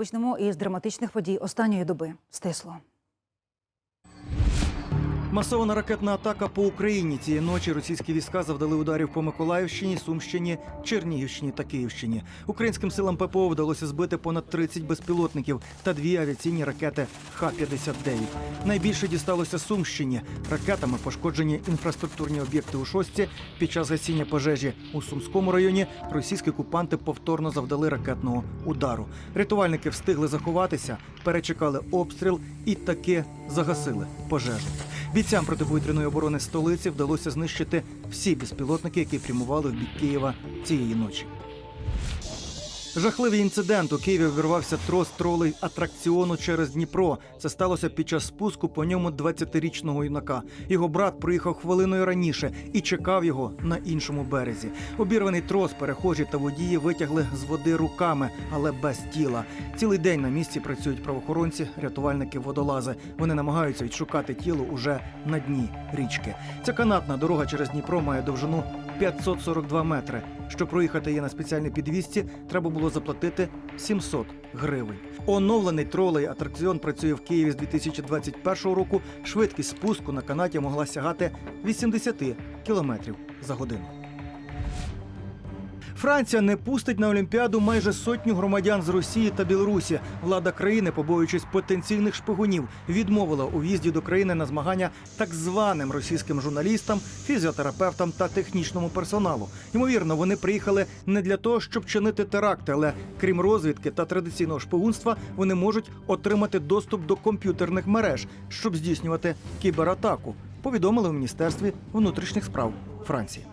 почнемо із драматичних подій останньої доби. Стисло. Масована ракетна атака по Україні цієї ночі російські війська завдали ударів по Миколаївщині, Сумщині, Чернігівщині та Київщині. Українським силам ППО вдалося збити понад 30 безпілотників та дві авіаційні ракети Х-59. Найбільше дісталося Сумщині. Ракетами пошкоджені інфраструктурні об'єкти у шостці. Під час гасіння пожежі у Сумському районі російські окупанти повторно завдали ракетного удару. Рятувальники встигли заховатися, перечекали обстріл і таки загасили пожежу. Бійцям протиповітряної оборони столиці вдалося знищити всі безпілотники, які прямували в бік Києва цієї ночі. Жахливий інцидент у Києві обірвався трос тролей атракціону через Дніпро. Це сталося під час спуску по ньому 20-річного юнака. Його брат приїхав хвилиною раніше і чекав його на іншому березі. Обірваний трос перехожі та водії витягли з води руками, але без тіла. Цілий день на місці працюють правоохоронці, рятувальники, водолази. Вони намагаються відшукати тіло уже на дні річки. Ця канатна дорога через Дніпро має довжину 542 метри. Щоб проїхати її на спеціальній підвісці, треба було заплатити 700 гривень. Оновлений тролей атракціон працює в Києві з 2021 року. Швидкість спуску на канаті могла сягати 80 кілометрів за годину. Франція не пустить на Олімпіаду майже сотню громадян з Росії та Білорусі. Влада країни, побоюючись потенційних шпигунів, відмовила у в'їзді до країни на змагання так званим російським журналістам, фізіотерапевтам та технічному персоналу. Ймовірно, вони приїхали не для того, щоб чинити теракти, але крім розвідки та традиційного шпигунства, вони можуть отримати доступ до комп'ютерних мереж, щоб здійснювати кібератаку. Повідомили в міністерстві внутрішніх справ Франції.